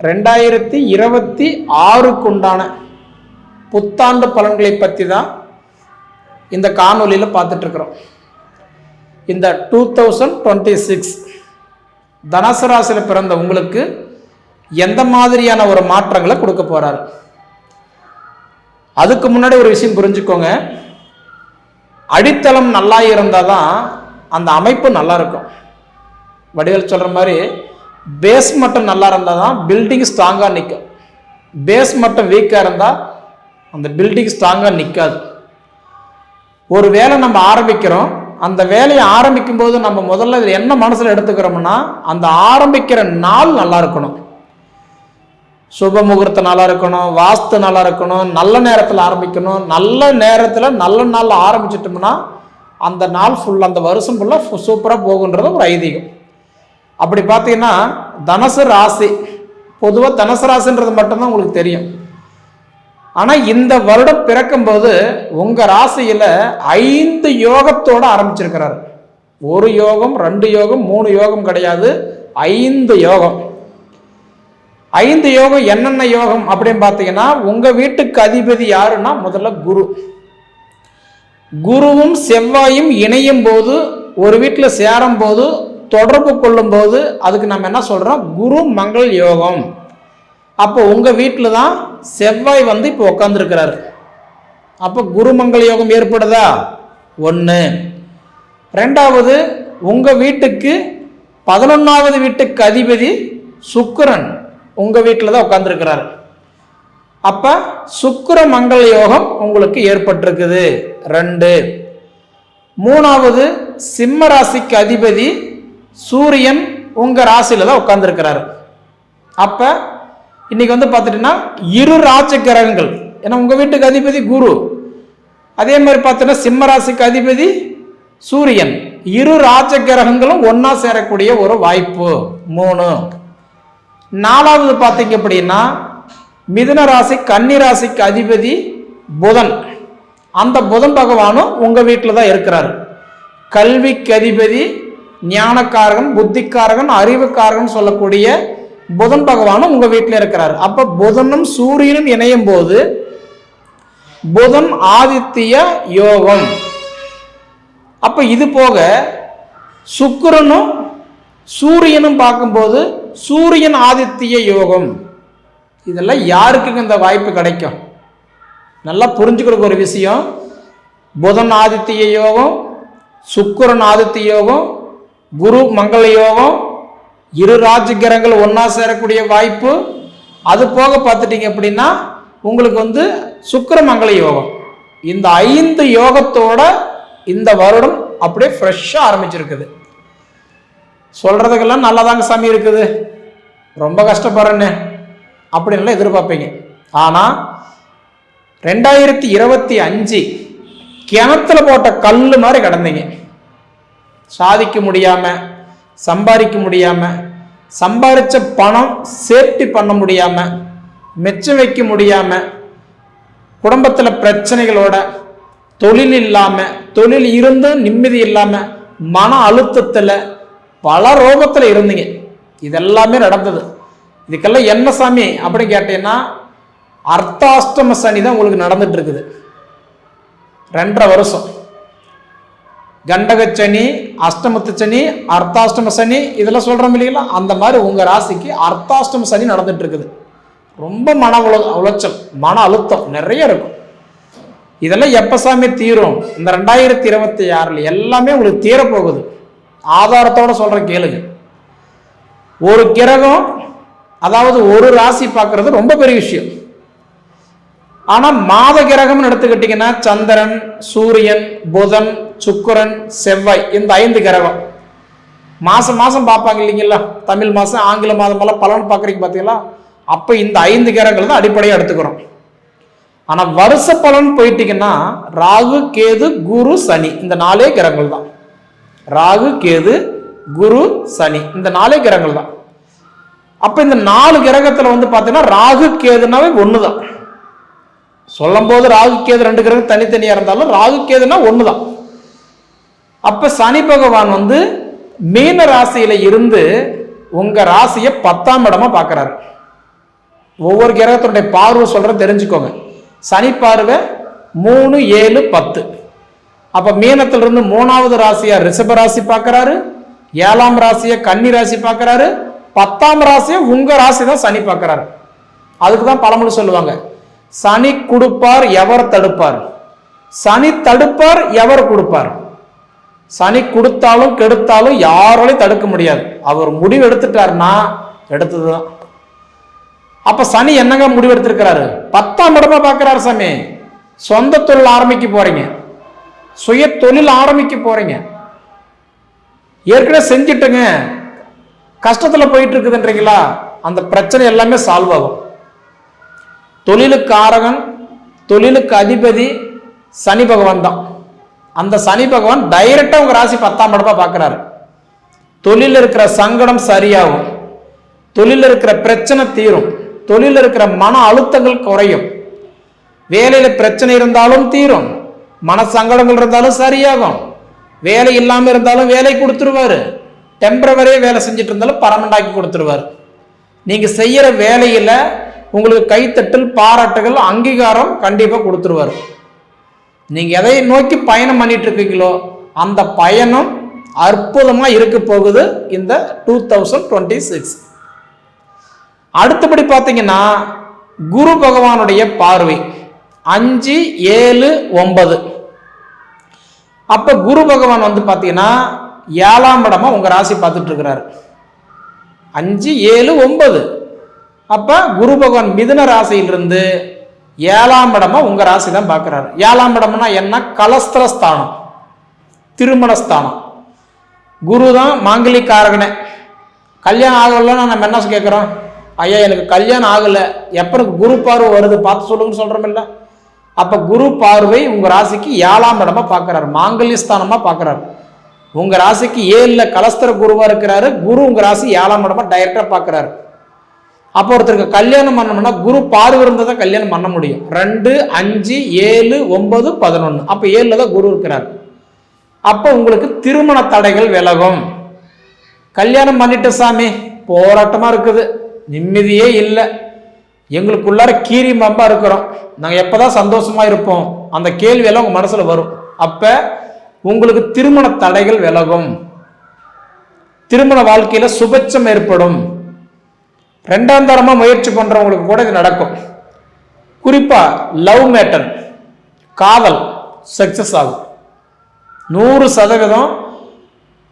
ரெண்டாயிரத்தி இருபத்தி ஆறுக்கு உண்டான புத்தாண்டு பலன்களை பற்றி தான் இந்த காணொலியில் பார்த்துட்ருக்குறோம் இந்த டூ தௌசண்ட் டுவெண்ட்டி சிக்ஸ் தனுசு ராசியில் பிறந்த உங்களுக்கு எந்த மாதிரியான ஒரு மாற்றங்களை கொடுக்க போகிறாரு அதுக்கு முன்னாடி ஒரு விஷயம் புரிஞ்சுக்கோங்க. அடித்தளம் நல்லா இருந்தால் தான் அந்த அமைப்பு நல்லா இருக்கும். வடிவேல் சொல்கிற மாதிரி பேஸ் மட்டும் நல்லா இருந்தால் தான் பில்டிங் ஸ்ட்ராங்காக நிற்கும் பேஸ் மட்டும் வீக்காக இருந்தால் அந்த பில்டிங் ஸ்ட்ராங்காக நிற்காது ஒரு வேலை நம்ம ஆரம்பிக்கிறோம். அந்த வேலையை ஆரம்பிக்கும் போது நம்ம முதல்ல இதில் என்ன மனசில் எடுத்துக்கிறோம்னா அந்த ஆரம்பிக்கிற நாள் நல்லா இருக்கணும். சுப முகூர்த்தம் நல்லா இருக்கணும் வாஸ்து நல்லா இருக்கணும் நல்ல நேரத்தில் ஆரம்பிக்கணும். நல்ல நேரத்தில் நல்ல நாளில் ஆரம்பிச்சிட்டோம்னா அந்த நாள் ஃபுல் அந்த வருஷம் ஃபுல்லாக சூப்பராக போகுன்றது ஒரு ஐதீகம். அப்படி பார்த்தீங்கன்னா தனுசு ராசி பொதுவாக தனுசு ராசின்றது மட்டும்தான் உங்களுக்கு தெரியும். ஆனால் இந்த வருடம் பிறக்கும்போது உங்கள் ராசியில் ஐந்து யோகத்தோடு ஆரம்பிச்சிருக்கிறார். ஒரு யோகம் ரெண்டு யோகம் மூணு யோகம் கிடையாது. ஐந்து யோகம். ஐந்து யோகம் என்னென்ன யோகம் அப்படின்னு பார்த்தீங்கன்னா உங்கள் வீட்டுக்கு அதிபதி யாருன்னா முதல்ல குரு. குருவும் செவ்வாயும் இணையும் போது ஒரு வீட்டில் சேரும் போது தொடர்பு கொள்ளும்போது அதுக்கு நம்ம என்ன சொல்கிறோம் குரு மங்கள் யோகம். அப்போ உங்கள் வீட்டில் தான் செவ்வாய் வந்து இப்போ உட்காந்துருக்கிறாரு அப்போ குருமங்கள யோகம் ஏற்படுதா? ஒன்று ரெண்டாவது உங்கள் வீட்டுக்கு பதினொன்றாவது வீட்டுக்கு அதிபதி சுக்கிரன் உங்கள் வீட்டில் தான் உட்காந்துருக்கிறாரு அப்போ சுக்கிர மங்கள யோகம் உங்களுக்கு ஏற்பட்டிருக்குது. ரெண்டு. மூணாவது சிம்ம ராசிக்கு அதிபதி சூரியன் உங்கள் ராசியில் தான் உட்கார்ந்துருக்கிறாரு. அப்போ இன்னைக்கு வந்து பார்த்துட்டீங்கன்னா இரு ராஜ கிரகங்கள் ஏன்னா உங்கள் வீட்டுக்கு அதிபதி குரு. அதே மாதிரி பார்த்தீங்கன்னா சிம்ம ராசிக்கு அதிபதி சூரியன். இரு ராஜ கிரகங்களும் ஒன்றா சேரக்கூடிய ஒரு வாய்ப்பு. மூணு. நாலாவது பார்த்தீங்க அப்படின்னா மிதுன ராசி கன்னி ராசிக்கு அதிபதி புதன். அந்த புதன் பகவானும் உங்கள் வீட்டில் தான் இருக்கிறார். கல்விக்கு அதிபதி ஞானக்காரகன் புத்திக்காரகன் அறிவுக்காரகன் சொல்லக்கூடிய புதன் பகவானும் உங்கள் வீட்டில் இருக்கிறார். அப்போ புதனும் சூரியனும் இணையும் போது புதன் ஆதித்ய யோகம். அப்போ இது போக சுக்கரனும் சூரியனும் பார்க்கும்போது சூரியன் ஆதித்ய யோகம். இதெல்லாம் யாருக்குங்க இந்த வாய்ப்பு கிடைக்கும்? நல்லா புரிஞ்சுக்கிற ஒரு விஷயம். புதன் ஆதித்ய யோகம் சுக்கரன் ஆதித்ய யோகம் குரு மங்கள யோகம் இரு ராஜகிரகங்கள் ஒன்றா சேரக்கூடிய வாய்ப்பு. அது போக பார்த்துட்டீங்க அப்படின்னா உங்களுக்கு வந்து சுக்கர மங்கள யோகம். இந்த ஐந்து யோகத்தோட இந்த வருடம் அப்படியே ஃப்ரெஷ்ஷாக ஆரம்பிச்சிருக்குது. சொல்கிறதுக்கெல்லாம் நல்லாதாங்க சாமி இருக்குது. ரொம்ப கஷ்டப்படுறேன்னு அப்படின்லாம் எதிர்பார்ப்பீங்க. ஆனால் ரெண்டாயிரத்தி இருபத்தி அஞ்சு கிணத்துல போட்ட கல் மாதிரி கிடந்தீங்க. சாதிக்க முடியாமல் சம்பாதிக்க முடியாமல் சம்பாதிச்ச பணம் சேஃப்டி பண்ண முடியாமல் மிச்சம் வைக்க முடியாமல் குடும்பத்தில் பிரச்சனைகளோட தொழில் இல்லாமல் தொழில் இருந்தும் நிம்மதி இல்லாமல் மன அழுத்தத்தில் பல ரோகத்தில் இருந்தீங்க. இதெல்லாமே நடந்தது. இதுக்கெல்லாம் என்ன சாமி அப்படின்னு கேட்டீங்கன்னா அர்த்தாஷ்டம சனி தான் உங்களுக்கு நடந்துட்டு இருக்குது. ரெண்டரை வருஷம். கண்டக சனி அஷ்டமத்து சனி அர்த்தாஷ்டம சனி இதெல்லாம் சொல்கிறோம் இல்லைங்களா? அந்த மாதிரி உங்கள் ராசிக்கு அர்த்தாஷ்டம சனி நடந்துட்டு இருக்குது ரொம்ப மன உல உளைச்சல் மன அழுத்தம் நிறைய இருக்கும். இதெல்லாம் எப்போ சாமி தீரும்? இந்த ரெண்டாயிரத்தி இருபத்தி ஆறில் எல்லாமே உங்களுக்கு தீரப்போகுது. ஆதாரத்தோட சொல்கிற கேளுங்க. ஒரு கிரகம் அதாவது ஒரு ராசி பார்க்கறது ரொம்ப பெரிய விஷயம். ஆனால் மாத கிரகம்னு எடுத்துக்கிட்டிங்கன்னா சந்திரன் சூரியன் புதன் சுக்கரன் செவ்வாய் இந்த ஐந்து கிரகம். மாதம் மாதம் பார்ப்பாங்க இல்லைங்களா? தமிழ் மாதம் ஆங்கில மாதமெல்லாம் பலன் பார்க்குறீங்க பார்த்தீங்களா? அப்போ இந்த ஐந்து கிரகங்கள் தான் அடிப்படையாக எடுத்துக்கிறோம். ஆனால் வருஷ பலன் போயிட்டீங்கன்னா ராகு கேது குரு சனி இந்த நாலே கிரகங்கள் தான். ராகு கேது குரு சனி இந்த நாலே கிரகங்கள் தான். அப்போ இந்த நாலு கிரகத்தில் வந்து பார்த்தீங்கன்னா ராகு கேதுனாவே ஒன்று தான் சொல்லும் போது ராகு கேது ரெண்டு கிரகம் தனித்தனியாக இருந்தாலும் ராகு கேதுனா ஒன்று தான் அப்போ சனி பகவான் வந்து மீன ராசியில இருந்து உங்க ராசியை பத்தாம் இடமா பார்க்கறாரு ஒவ்வொரு கிரகத்தினுடைய பார்வை சொல்கிற தெரிஞ்சுக்கோங்க. சனி பார்வை மூணு ஏழு பத்து. அப்போ மீனத்திலிருந்து மூணாவது ராசியா ரிஷப ராசி பார்க்கறாரு ஏழாம் ராசியை கன்னி ராசி பார்க்கறாரு பத்தாம் ராசியை உங்க ராசி தான் சனி பார்க்கறாரு அதுக்கு தான் பழமொழி சொல்லுவாங்க. சனி கொடுப்பார் எவர் தடுப்பார். சனி தடுப்பார் எவர் கொடுப்பார். சனி கொடுத்தாலும் கெடுத்தாலும் யாராலையும் தடுக்க முடியாது. அவர் முடிவு எடுத்துட்டாருன்னா எடுத்ததுதான். அப்ப சனி என்னங்க முடிவு எடுத்திருக்கிறாரு? பத்தாம் இடமா பார்க்கிறாரு சாமி. சொந்த தொழில் ஆரம்பிக்க போறீங்க. சுய தொழில் ஆரம்பிக்க போறீங்க. ஏற்கனவே செஞ்சுட்டுங்க. கஷ்டத்துல போயிட்டு இருக்குதுன்றீங்களா அந்த பிரச்சனை எல்லாமே சால்வ் ஆகும். தொழிலுக்கு ஆரகன் தொழிலுக்கு அதிபதி சனி பகவான் தான் அந்த சனி பகவான் டைரக்டா உங்க ராசி பத்தாம் இடமா பார்க்குறாரு தொழிலில் இருக்கிற சங்கடம் சரியாகும். தொழிலில் இருக்கிற பிரச்சனை தீரும். தொழிலில் இருக்கிற மன அழுத்தங்கள் குறையும். வேலையில பிரச்சனை இருந்தாலும் தீரும். மன சங்கடங்கள் இருந்தாலும் சரியாகும். வேலை இல்லாம இருந்தாலும் வேலை கொடுத்துருவாரு. டெம்பரவரியே வேலை செஞ்சுட்டு இருந்தாலும் பரமண்டாக்கி கொடுத்துருவாரு. நீங்க செய்யற வேலையில உங்களுக்கு கைத்தட்டல் பாராட்டுகள் அங்கீகாரம் கண்டிப்பா கொடுத்துருவாரு. நீங்கள் எதை நோக்கி பயணம் பண்ணிட்டு இருக்கீங்களோ அந்த பயணம் அற்புதமாக இருக்க போகுது இந்த டூ தௌசண்ட் டுவெண்ட்டி சிக்ஸ் அடுத்தபடி பார்த்தீங்கன்னா குரு பகவானுடைய பார்வை. அஞ்சு ஏழு ஒன்பது. அப்போ குரு பகவான் வந்து பார்த்தீங்கன்னா ஏழாம் இடமா உங்கள் ராசி பார்த்துட்டு இருக்கிறாரு அஞ்சு ஏழு ஒன்பது. அப்போ குரு பகவான் மிதுன ராசியிலிருந்து ஏழாம் இடமா உங்க ராசி தான் பார்க்குறாரு. ஏழாம் இடம்னா என்ன? கலஸ்திரஸ்தானம். திருமணஸ்தானம். குரு தான் மாங்கலி காரகனே கல்யாணம் ஆகலைன்னா நம்ம என்ன கேட்குறோம்? ஐயா எனக்கு கல்யாணம் ஆகலை. எப்போ எனக்கு குரு பார்வை வருது? பார்த்து சொல்லுங்கன்னு சொல்கிறோமில்ல அப்போ குரு பார்வை உங்கள் ராசிக்கு ஏழாம் இடமா பார்க்குறாரு. மாங்கல்யஸ்தானமாக பார்க்குறாரு. உங்கள் ராசிக்கு ஏழில் கலஸ்தர குருவாக இருக்கிறாரு. குரு உங்கள் ராசி ஏழாம் இடமா டைரெக்டாக பார்க்குறாரு. அப்போ ஒருத்தருக்கு கல்யாணம் பண்ணணும்னா குரு பார்வை இருந்தால் தான் கல்யாணம் பண்ண முடியும். ரெண்டு அஞ்சு ஏழு ஒன்பது பதினொன்று அப்போ ஏழில் தான் குரு இருக்கிறார். அப்போ உங்களுக்கு திருமண தடைகள் விலகும். கல்யாணம் பண்ணிட்ட சாமி போராட்டமாக இருக்குது. நிம்மதியே இல்லை. எங்களுக்குள்ளார கீரி மம்பா இருக்கிறோம். நாங்கள் எப்போ தான் சந்தோஷமாக இருப்போம்? அந்த கேள்வியெல்லாம் உங்கள் மனசில் வரும். அப்போ உங்களுக்கு திருமண தடைகள் விலகும். திருமண வாழ்க்கையில் சுபட்சம் ஏற்படும். ரெண்டாம் தரமாக முயற்சி பண்ணுறவங்களுக்கு கூட இது நடக்கும். குறிப்பாக லவ் மேட்டர் காதல் சக்ஸஸ் ஆகும். நூறு சதவீதம்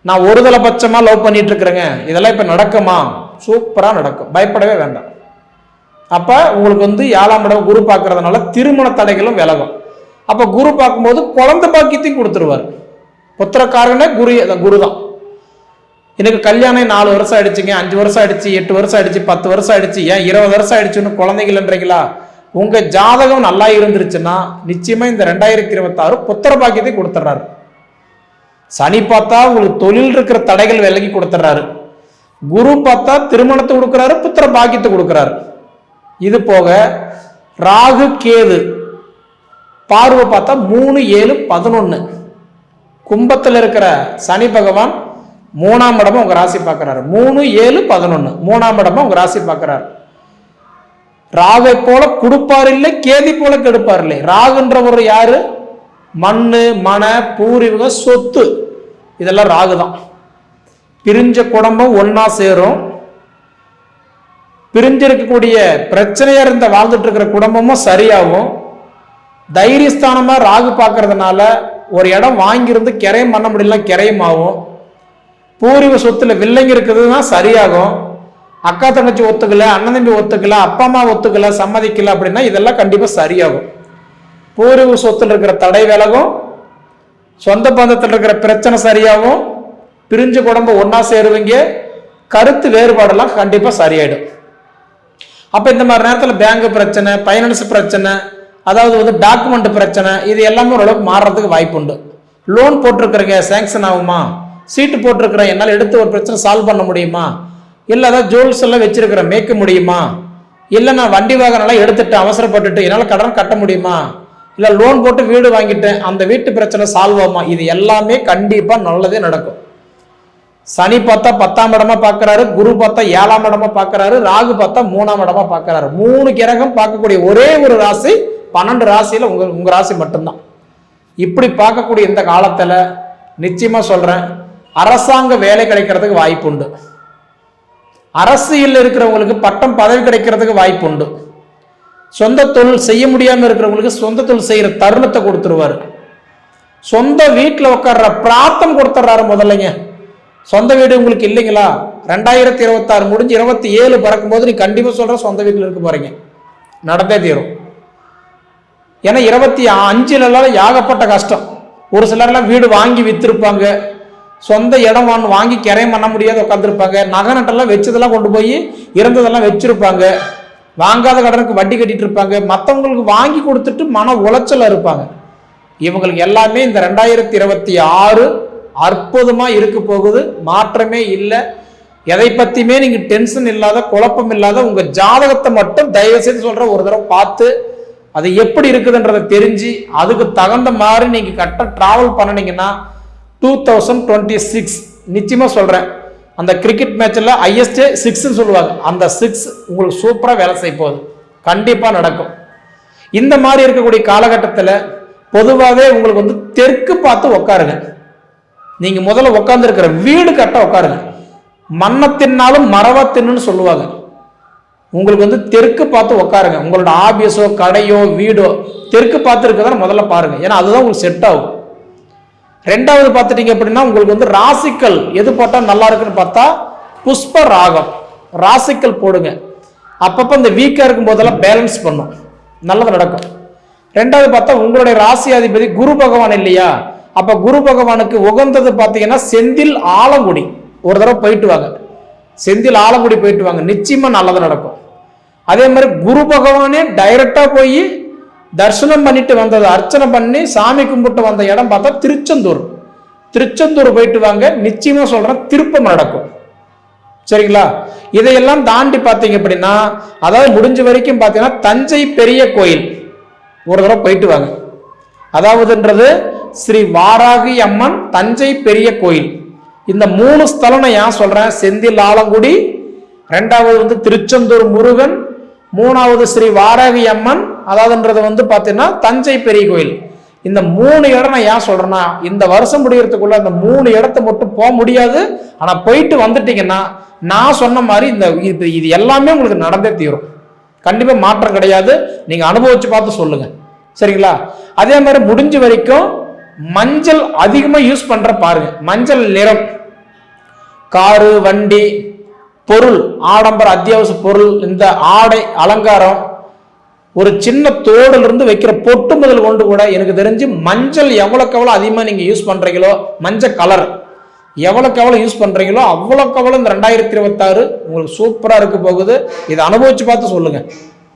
நான் ஒருதலை பட்சமா லவ் பண்ணிட்டு இருக்கிறேங்க. இதெல்லாம் இப்போ நடக்குமா? சூப்பராக நடக்கும். பயப்படவே வேண்டாம். அப்போ உங்களுக்கு வந்து ஏழாம் இடம் குரு பார்க்கறதுனால திருமண தடைகளும் விலகும். அப்போ குரு பார்க்கும்போது குழந்தை பாக்கியத்தையும் கொடுத்துருவார். புத்திரக்காரனே குரு குரு தான் எனக்கு கல்யாணம் நாலு வருஷம் ஆயிடுச்சுங்க அஞ்சு வருஷம் ஆயிடுச்சு எட்டு வருஷம் ஆயிடுச்சு பத்து வருஷம் ஆயிடுச்சு ஏன் இருபது வருஷம் ஆயிடுச்சுன்னு குழந்தைகள்ன்றீங்களா உங்க ஜாதகம் நல்லா இருந்துருச்சுன்னா நிச்சயமா இந்த ரெண்டாயிரத்தி இருபத்தாறு புத்திர பாக்கியத்தை கொடுத்துட்றாரு சனி பார்த்தா உங்களுக்கு தொழில் இருக்கிற தடைகள் விலகி கொடுத்துட்றாரு குரு பார்த்தா திருமணத்தை கொடுக்குறாரு புத்திர பாக்கியத்தை கொடுக்குறாரு. இது போக ராகு கேது பார்வை பார்த்தா மூணு ஏழு பதினொன்று கும்பத்தில் இருக்கிற சனி பகவான் மூணாம் இடமா உங்க ராசி பார்க்குறாரு மூணு ஏழு பதினொன்று மூணாம் இடமா உங்க ராசி பார்க்குறாரு ராகை போல கொடுப்பார் இல்லை கேதி போல கெடுப்பார் இல்லை. ராகுன்றவர் யாரு? மண்ணு மன பூர்வீக சொத்து. இதெல்லாம் ராகு தான் பிரிஞ்ச குடும்பம் ஒன்றா சேரும். பிரிஞ்சிருக்கக்கூடிய பிரச்சனையா இருந்த வாழ்ந்துட்டு இருக்கிற குடும்பமும் சரியாகும். தைரியஸ்தானமா ராகு பார்க்கறதுனால ஒரு இடம் வாங்கியிருந்து கிரையம் பண்ண முடியல கிரையம் ஆகும் பூர்வீக சொத்துல வில்லைங்க தான் சரியாகும். அக்கா தங்கச்சி ஒத்துக்கல அண்ணன் தம்பி ஒத்துக்கல அப்பா அம்மா ஒத்துக்கல சம்மதிக்கல அப்படின்னா இதெல்லாம் கண்டிப்பா சரியாகும். பூர்வீக சொத்துல இருக்கிற தடை விலகும். சொந்த பந்தத்தில் இருக்கிற பிரச்சனை சரியாகும். பிரிஞ்ச குடும்பம் ஒன்றா சேருவீங்க. கருத்து வேறுபாடெல்லாம் கண்டிப்பா சரியாயிடும். அப்ப இந்த மாதிரி நேரத்தில் பேங்க் பிரச்சனை ஃபைனான்ஸ் பிரச்சனை அதாவது வந்து டாக்குமெண்ட் பிரச்சனை இது எல்லாமே ஓரளவுக்கு மாறுறதுக்கு வாய்ப்பு உண்டு லோன் போட்டிருக்கிறீங்க சேங்ஷன் ஆகுமா? சீட்டு போட்டிருக்கிறேன் என்னால் எடுத்து ஒரு பிரச்சனை சால்வ் பண்ண முடியுமா? இல்லை அதான் ஜுவல்ஸ் எல்லாம் வச்சிருக்கிறேன் மேய்க்க முடியுமா? இல்லை நான் வண்டி வாகனம்லாம் எடுத்துட்டு அவசரப்பட்டுட்டு என்னால் கடன் கட்ட முடியுமா? இல்லை லோன் போட்டு வீடு வாங்கிட்டேன் அந்த வீட்டு பிரச்சனை சால்வ் ஆகுமா? இது எல்லாமே கண்டிப்பாக நல்லதே நடக்கும். சனி பார்த்தா பத்தாம் இடமா பார்க்கறாரு குரு பார்த்தா ஏழாம் இடமா பார்க்கறாரு ராகு பார்த்தா மூணாம் இடமா பார்க்கறாரு. மூணு கிரகம் பார்க்கக்கூடிய ஒரே ஒரு ராசி பன்னெண்டு ராசியில் உங்கள் உங்கள் ராசி மட்டும்தான். இப்படி பார்க்கக்கூடிய இந்த காலத்தில் நிச்சயமாக சொல்கிறேன் அரசாங்க வேலை கிடைக்கிறதுக்கு வாய்ப்பு உண்டு அரசியல் இருக்கிறவங்களுக்கு பட்டம் பதவி கிடைக்கிறதுக்கு வாய்ப்பு உண்டு சொந்த தொழில் செய்ய முடியாமல் இருக்கிறவங்களுக்கு சொந்த தொழில் செய்கிற தருணத்தை கொடுத்துருவாரு. சொந்த வீட்டில் உட்கார்ற பிராத்தம் கொடுத்துட்றாரு முதல்லைங்க. சொந்த வீடு உங்களுக்கு இல்லைங்களா? ரெண்டாயிரத்தி இருபத்தாறு முடிஞ்சு இருபத்தி ஏழு பிறக்கும்போது நீ கண்டிப்பாக சொல்கிற சொந்த வீட்டில் இருக்க போகிறீங்க நடந்தே தீரும். ஏன்னா இருபத்தி அஞ்சுலலாம் ஏகப்பட்ட கஷ்டம். ஒரு சிலர்லாம் வீடு வாங்கி விற்றுருப்பாங்க சொந்த இடம் வாங்க வாங்கி கிரையம் பண்ண முடியாத உட்காந்துருப்பாங்க நகை நட்டெல்லாம் வச்சதெல்லாம் கொண்டு போய் இறந்ததெல்லாம் வச்சிருப்பாங்க. வாங்காத கடனுக்கு வட்டி கட்டிட்டு இருப்பாங்க மற்றவங்களுக்கு வாங்கி கொடுத்துட்டு மன உளைச்சல் இருப்பாங்க. இவங்களுக்கு எல்லாமே இந்த ரெண்டாயிரத்தி இருபத்தி ஆறு அற்புதமாக இருக்க போகுது. மாற்றமே இல்லை. எதை பற்றியுமே நீங்கள் டென்ஷன் இல்லாத குழப்பம் இல்லாத உங்கள் ஜாதகத்தை மட்டும் தயவு செய்து சொல்கிற ஒரு தடவை பார்த்து அது எப்படி இருக்குதுன்றதை தெரிஞ்சு அதுக்கு தகுந்த மாதிரி நீங்கள் கரெக்டாக ட்ராவல் பண்ணினீங்கன்னா டூ தௌசண்ட் டுவெண்ட்டி சிக்ஸ் நிச்சயமாக சொல்கிறேன் அந்த கிரிக்கெட் மேட்ச்சில் ஹையஸ்டே சிக்ஸ்ன்னு சொல்லுவாங்க. அந்த சிக்ஸ் உங்களுக்கு சூப்பராக வேலை செய்ய போகுது. கண்டிப்பாக நடக்கும். இந்த மாதிரி இருக்கக்கூடிய காலகட்டத்தில் பொதுவாகவே உங்களுக்கு வந்து தெற்கு பார்த்து உட்காருங்க நீங்கள் முதல்ல உட்காந்துருக்கிற வீடு கட்ட உட்காருங்க மண்ணை தின்னாலும் மரவா தின்னுன்னு சொல்லுவாங்க. உங்களுக்கு வந்து தெற்கு பார்த்து உட்காருங்க உங்களோட ஆபீஸோ கடையோ வீடோ தெற்கு பார்த்து இருக்கதான் முதல்ல பாருங்கள் ஏன்னா அதுதான் உங்களுக்கு செட் ஆகும். ரெண்டாவது பார்த்துட்டீங்க அப்படின்னா உங்களுக்கு வந்து ராசிக்கல் எது போட்டால் நல்லா இருக்குன்னு பார்த்தா புஷ்ப ராகம். ராசிக்கல் போடுங்க. அப்பப்போ இந்த வீக்காக இருக்கும் போதெல்லாம் பேலன்ஸ் பண்ணும். நல்லது நடக்கும். ரெண்டாவது பார்த்தா உங்களுடைய ராசி அதிபதி குரு பகவான் இல்லையா? அப்போ குரு பகவானுக்கு உகந்தது பார்த்தீங்கன்னா செந்தில் ஆலங்குடி. ஒரு தடவை போயிட்டு வாங்க. செந்தில் ஆலங்குடி போயிட்டு வாங்க. நிச்சயமாக நல்லது நடக்கும். அதே மாதிரி குரு பகவானே டைரக்டா போய் தரிசனம் பண்ணிட்டு வந்தது அர்ச்சனை பண்ணி சாமி கும்பிட்டு வந்த இடம் பார்த்தா திருச்செந்தூர். திருச்செந்தூர் போயிட்டு வாங்க நிச்சயமா சொல்றேன் திருப்பம் நடக்கும். சரிங்களா? இதையெல்லாம் தாண்டி பார்த்தீங்க அப்படின்னா அதாவது முடிஞ்ச வரைக்கும் பார்த்தீங்கன்னா தஞ்சை பெரிய கோயில். ஒரு தடவை போயிட்டு வாங்க. அதாவதுன்றது ஸ்ரீ வாராகி அம்மன் தஞ்சை பெரிய கோயில். இந்த மூணு ஸ்தலம் நான் ஏன் சொல்றேன். செந்தில் ஆலங்குடி. ரெண்டாவது வந்து திருச்செந்தூர் முருகன். மூணாவது ஸ்ரீ வாராகி அம்மன் அதாவதுன்றது வந்து பார்த்தீங்கன்னா தஞ்சை பெரிய கோயில். இந்த மூணு இடம் நான் ஏன் சொல்றேன்னா இந்த வருஷம் முடிகிறதுக்குள்ள அந்த மூணு இடத்த மட்டும் போக முடியாது. ஆனால் போயிட்டு வந்துட்டீங்கன்னா நான் சொன்ன மாதிரி இந்த இது இது எல்லாமே உங்களுக்கு நடந்தே தீரும். கண்டிப்பாக மாற்றம் கிடையாது. நீங்கள் அனுபவிச்சு பார்த்து சொல்லுங்க. சரிங்களா? அதே மாதிரி முடிஞ்ச வரைக்கும் மஞ்சள் அதிகமாக யூஸ் பண்ணுற பாருங்க. மஞ்சள் நிறம். காரு வண்டி பொருள் ஆடம்பர அத்தியாவசிய பொருள் இந்த ஆடை அலங்காரம் ஒரு சின்ன தோடுல இருந்து வைக்கிற பொட்டு முதல் கொண்டு கூட எனக்கு தெரிஞ்சு மஞ்சள் எவ்வளோக்கு எவ்வளோ அதிகமாக நீங்கள் யூஸ் பண்ணுறீங்களோ மஞ்சள் கலர் எவ்வளோக்கு எவ்வளோ யூஸ் பண்ணுறீங்களோ அவ்வளோக்கு எவ்வளோ இந்த ரெண்டாயிரத்தி இருபத்தாறு உங்களுக்கு சூப்பராக இருக்க போகுது. இதை அனுபவிச்சு பார்த்து சொல்லுங்கள்